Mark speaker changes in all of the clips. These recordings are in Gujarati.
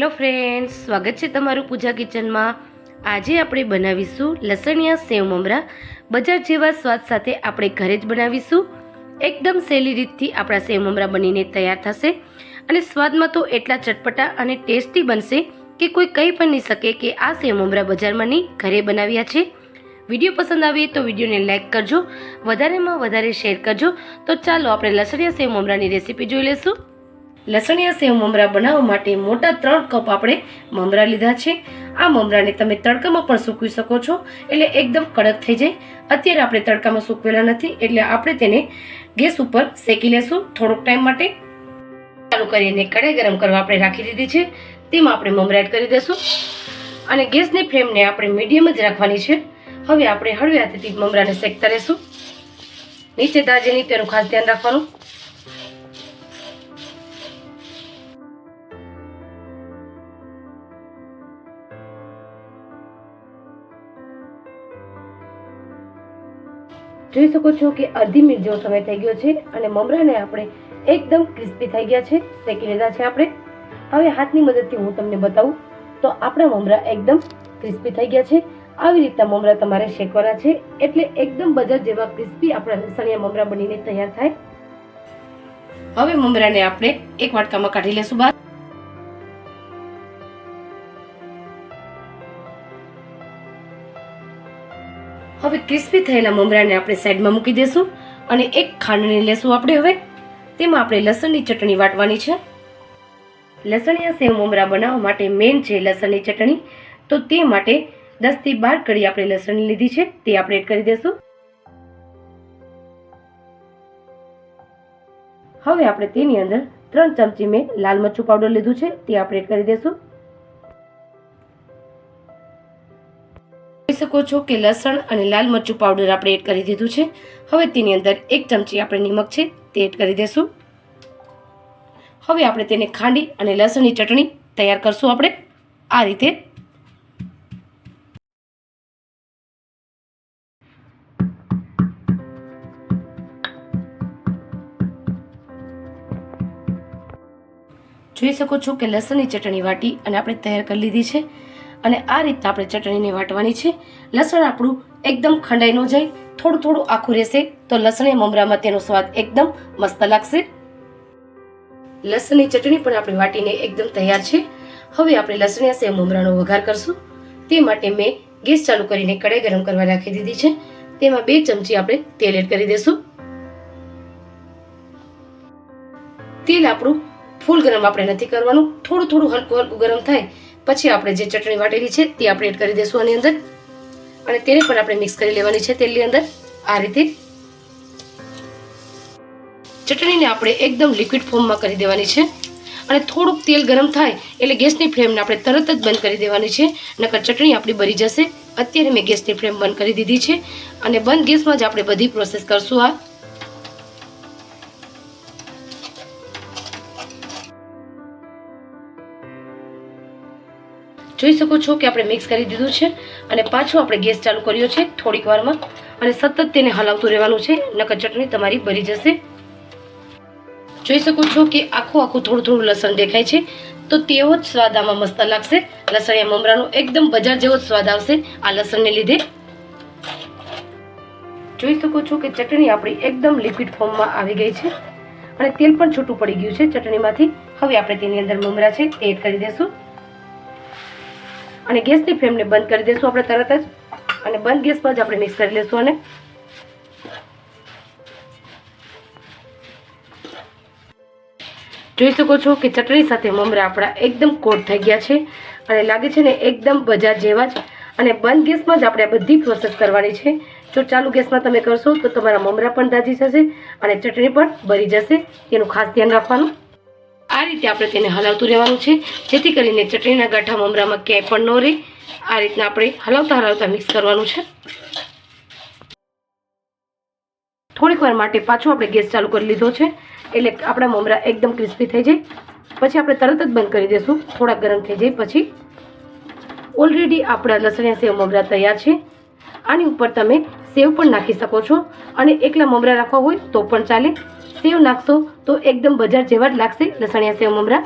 Speaker 1: હેલો ફ્રેન્ડ્સ, સ્વાગત છે તમારું પૂજા કિચનમાં. આજે આપણે બનાવીશું લસણિયા સેવ મમરા. બજાર જેવા સ્વાદ સાથે આપણે ઘરે જ બનાવીશું. એકદમ સહેલી રીતથી આપણા સેવ મમરા બનીને તૈયાર થશે. અને સ્વાદમાં તો એટલા ચટપટા અને ટેસ્ટી બનશે કે કોઈ કહી પણ નહીં શકે કે આ સેવ મમરા બજારમાં નહીં ઘરે બનાવ્યા છે. વીડિયો પસંદ આવે તો વિડીયોને લાઇક કરજો, વધારેમાં વધારે શેર કરજો. તો ચાલો આપણે લસણિયા સેવ મમરાની રેસીપી જોઈ લઈશું. લસણિયા સેવ મમરા બનાવવા માટે મોટા ત્રણ કપ આપણે મમરા લીધા છે. આ મમરાને તમે તડકામાં પણ સૂકવી શકો છો, એટલે એકદમ કડક થઈ જાય. અત્યારે આપણે તડકામાં સૂકવેલા નથી, એટલે આપણે તેને ગેસ ઉપર શેકી લેશું થોડોક ટાઈમ માટે. ચાલુ કરીને કઢાઈ ગરમ કરવા આપણે રાખી દીધી છે. તેમાં આપણે મમરા એડ કરી દઈશું અને ગેસની ફ્લેમને આપણે મીડિયમ જ રાખવાની છે. હવે આપણે હળવે હાથેથી મમરાને શેકતા રહેશું. નીચે દાજે તેનું ખાસ ધ્યાન રાખવાનું. જોઈ શકો છો કે અડધી મિનિટ જેવો સમય થઈ ગયો છે અને મમરાને આપણે એકદમ ક્રિસ્પી થઈ ગયા છે, શેકી લીધા છે આપણે. હવે હાથની મદદથી હું તમને બતાવું, તો આપણા મમરા એકદમ ક્રિસ્પી થઈ ગયા છે. આવી રીતના મમરા તમારે શેકવાના છે, એટલે એકદમ બજાર જેવા ક્રિસ્પી આપણા લસણિયા મમરા બનીને તૈયાર થાય. હવે મમરાને આપણે એક વાટકામાં કાઢી લેશું બહાર હવે ક્રિસ્પી થયેલા મમરાને આપણે સાઈડમાં મૂકી દેશું અને એક ખાંડણી લેશું આપણે હવે. તેમાં આપણે લસણની ચટણી વાટવાની છે. લસણિયા સેવ મમરા બનાવવા માટે મેઇન છે લસણની ચટણી. તો તે માટે દસથી બાર કડી આપણે લસણની લીધી છે. તે આપણે એડ કરી દેશું. હવે આપણે તેની અંદર ત્રણ ચમચી મેં લાલ મરચું પાવડર લીધું છે. તે આપણે એડ કરી દેશું. શકો છો કે લસણ અને લાલ મરચું પાવડર આપણે એડ કરી દીધું છે. હવે તેની અંદર એક ચમચી આપણે નિમક છે, તે એડ કરી દેશું. હવે આપણે તેને ખાંડી અને લસણની ચટણી તૈયાર કરશું આપણે. આ રીતે. જોઈ શકો છો કે લસણની ચટણી વાટી અને આપણે તૈયાર કરી લીધી છે. અને આ રીતના આપણે ચટણીને વાટવાની છે. લસણ આપણું એકદમ ખંડાઈ ન જાય. થોડું થોડું આખું રહેશે તો લસણે મમરામાં તેનો સ્વાદ એકદમ મસ્ત લાગશે. લસણની ચટણી પણ આપણે વાટીને એકદમ તૈયાર છે. હવે આપણે લસણિયા સેવ મમરાનો વઘાર કરશું. તે માટે મેં ગેસ ચાલુ કરીને કઢાઈ ગરમ કરવા રાખી દીધી છે. તેમાં બે ચમચી આપણે તેલ એડ કરી દઈશું તેલ આપણું ફૂલ ગરમ આપણે નથી કરવાનું. થોડું થોડું હલકું હલકું ગરમ થાય પછી આપણે જે ચટણી વાટેલી છે તે આપણે એડ કરી દઈશું આની અંદર. અને તેને પણ આપણે મિક્સ કરી લેવાની છે તેલની અંદર. આ રીતે. ચટણીને આપણે એકદમ લિક્વિડ ફોર્મમાં કરી દેવાની છે. અને થોડુંક તેલ ગરમ થાય એટલે ગેસની ફ્લેમને આપણે તરત જ બંધ કરી દેવાની છે. નકર ચટણી આપણી બળી જશે. અત્યારે મેં ગેસની ફ્લેમ બંધ કરી દીધી છે. અને બંધ ગેસમાં જ આપણે બધી પ્રોસેસ કરશું આ. જોઈ શકો છો કે આપણે મિક્સ કરી દીધું છે અને પાછું આપણે ગેસ ચાલુ કર્યો છે થોડીક વારમાં અને સતત તેને હલાવતું રહેવાનું છે, નકર ચટણી તમારી ભરી જશે. જોઈ શકો છો કે આખું આખું થોડું થોડું લસણ દેખાય છે, તો તેવો જ સ્વાદ આમાં મસ્ત લાગશે. લસણિયા મમરાનો એકદમ બજાર જેવો જ સ્વાદ આવશે આ લસણને લીધે. જોઈ શકો છો કે ચટણી આપણી એકદમ લિક્વિડ ફોર્મમાં આવી ગઈ છે અને તેલ પણ છૂટું પડી ગયું છે ચટણીમાંથી. હવે આપણે તેની અંદર મમરા છે એડ કરી દઈશું અને ગેસની ફ્લેમને બંધ કરી દઈશું આપણે તરત જ. અને બંધ ગેસ પર જ આપણે મિક્સ કરી લઈશું અને જોઈ શકો છો કે ચટણી સાથે મમરા આપણા એકદમ કોટ થઈ ગયા છે અને લાગે છે ને એકદમ બજાર જેવા જ. અને બંધ ગેસમાં જ આપણે આ બધી પ્રોસેસ કરવાની છે. જો ચાલુ ગેસમાં તમે કરશો તો તમારા મમરા પણ દાજી જશે અને ચટણી પણ બળી જશે. એનું ખાસ ધ્યાન રાખવાનું. આ રીતે આપણે તેને હલાવતું રહેવાનું છે. જેથી કરીને ચટણીના ગાંઠા મમરામાં ક્યાંય પણ ન રહે. આ રીતના આપણે હલાવતા હલાવતા મિક્સ કરવાનું છે. થોડીક વાર માટે પાછું આપણે ગેસ ચાલુ કરી લીધો છે. એટલે આપણા મમરા એકદમ ક્રિસ્પી થઈ જાય. પછી આપણે તરત જ બંધ કરી દઈશું થોડાક ગરમ થઈ જાય પછી. ઓલરેડી આપણા લસણિયા સેવ મમરા તૈયાર છે. આની ઉપર તમે સેવ પણ નાખી શકો છો. અને એકલા મમરા રાખવા હોય તો પણ ચાલે. સેવ નાખશો તો એકદમ બજાર જેવા જ લાગશે, લસણિયા સેવ, મમરા.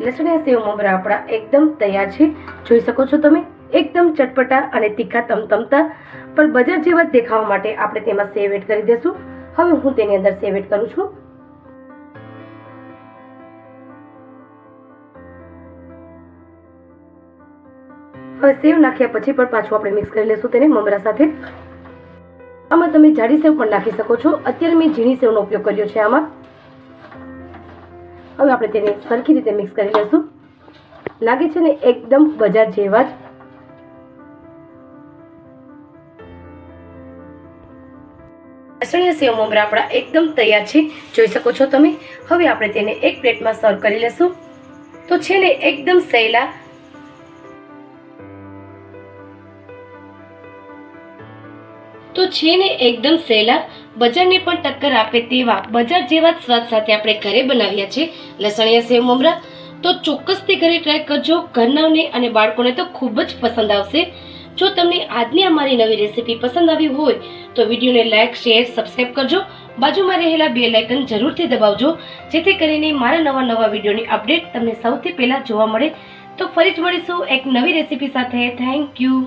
Speaker 1: લસણિયા સેવ, મમરા આપણા એકદમ તૈયાર છે. જોઈ શકો છો તમે, એકદમ ચટપટા અને તીખા તમતમતા. પણ બજાર જેવા દેખાવા માટે આપણે તેમાં સેવ એડ કરી દેશું. હવે હું તેની અંદર સેવ એડ કરું છું. સેવ નાખ્યા પછી પણ પાછું આપણે મિક્સ કરી લેશું તેને મમરા સાથે. આમાં તમે જાડી સેવ પણ નાખી શકો છો. અત્યારે મેં ઝીણી સેવનો ઉપયોગ કર્યો છે આમાં. હવે આપણે તેને સરખી રીતે મિક્સ કરી લઈશું લાગે છે ને એકદમ બજાર જેવા જ. લસણીયા સેવ મમરા આપણા એકદમ તૈયાર છે. જોઈ શકો છો તમે. હવે આપણે તેને એક પ્લેટમાં સર્વ કરી લેશું. તો છે ને એકદમ સહેલા તો છે ને એકદમ સહેલા બજારને પણ ટક્કર આપે તેવા, બજાર જેવા સ્વાદ સાથે આપણે ઘરે બનાવ્યા છે લસણિયા સેવ મમરા. તો ચોક્કસથી ઘરે ટ્રાય કરજો, ઘરનાઓને અને બાળકોને તો ખૂબ જ પસંદ આવશે. જો તમને આજની અમારી નવી રેસીપી પસંદ આવી હોય, તો વિડીયોને લાઇક શેર સબસ્ક્રાઇબ કરજો. બાજુમાં રહેલા બે લાઇકન જરૂરથી દબાવજો, જેથી કરીને મારા નવા નવા વિડીયોની અપડેટ તમને સૌથી પહેલાં જોવા મળે. તો ફરી જ મળીશું એક નવી રેસીપી સાથે. Thank you